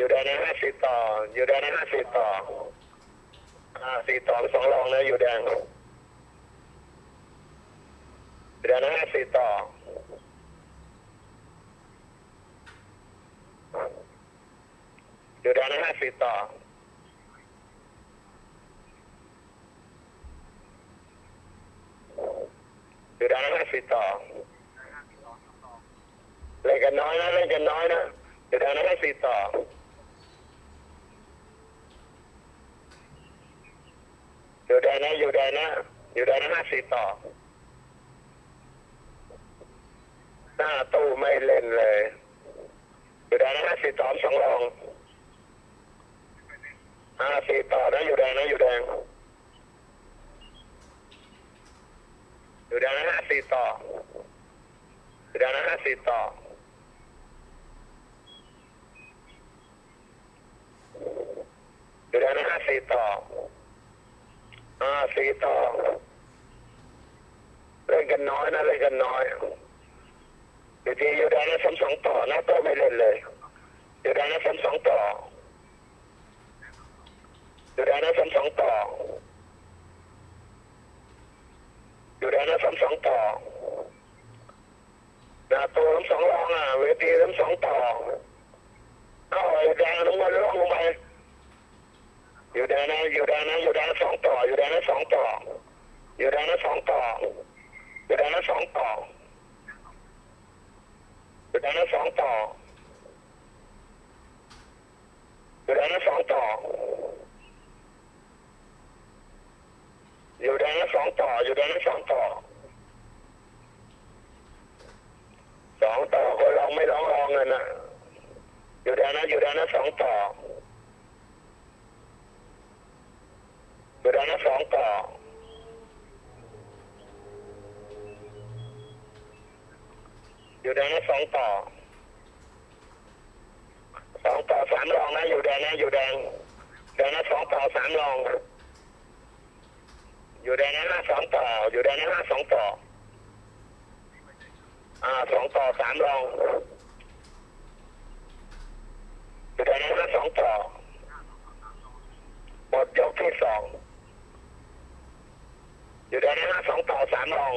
อยู่แดนนะห้าสี่ต่อ อยู่แดนนะห้าสี่ต่ออ่าสี่ต่อสองรองนะอยู่แดนอยู่แดนนะห้าสี่ต่ออยู่แดนนะห้าสี่ต่ออยู่แดนนะห้าสี่ต่อเล่นกันน้อยนะเล่นกันน้อยนะอยู่แดนนะห้าสี่ต่อ อยู่แดนนะ อยู่แดนนะ อยู่แดนนะห้าสี่ต่อ หน้าตู้ไม่เล่นเลย อยู่แดนนะห้าสี่ต่อสองรองห้าสี่ต่อนะอยู่แดนนะอยู่แดนอยู่แดนนะห้าสี่ต่ออยู่แดนนะห้าสี่ต่ออยู่แดนนะห้าสี่ต่อ ห้าสี่ต่อเล่นกันน้อยนะเล่นกันน้อยอยู่ดีอยู่แดนนะสามสองต่อนะโตไม่เล่นเลยอยู่แดนนะสามสองต่ออยู่แดนนะสามสองต่ออยู่แดนนะสามสองต่อหน้าตัวทั้งสองรองอะเวทีทั้งสองต่อเข้าไอ้แดงลงมาลงลงไปอยู่แดนนะอยู่แดนนะอยู่แดนนสองต่อ อยู่แดนนะสองต่อ อยู่แดนนะสองต่อ อยู่แดนนะสองต่อ อยู่แดนนสองต่ออยู่แดนนสองต่ออยู่แดนนสองต่ออยู่แดนนสองต่อสองต่อคนร้องไม่ร้องรองเงินนะอยู่แดนนอยู่แดนนสองต่ออยู่แดนนสองต่อ อยู่แดนนะสองต่อสองต่อสามรองนะ อยู่แดนนะอยู่แดนแดนนะสองต่อสามรอง อยู่แดนนะห้าสองต่อ อยู่แดนนะห้าสองต่อ อ่าสองต่อสามรองอยู่แดนนะห้าสองต่อหมดยกที่สองอยู่แดนนะห้าสองต่อสามรอง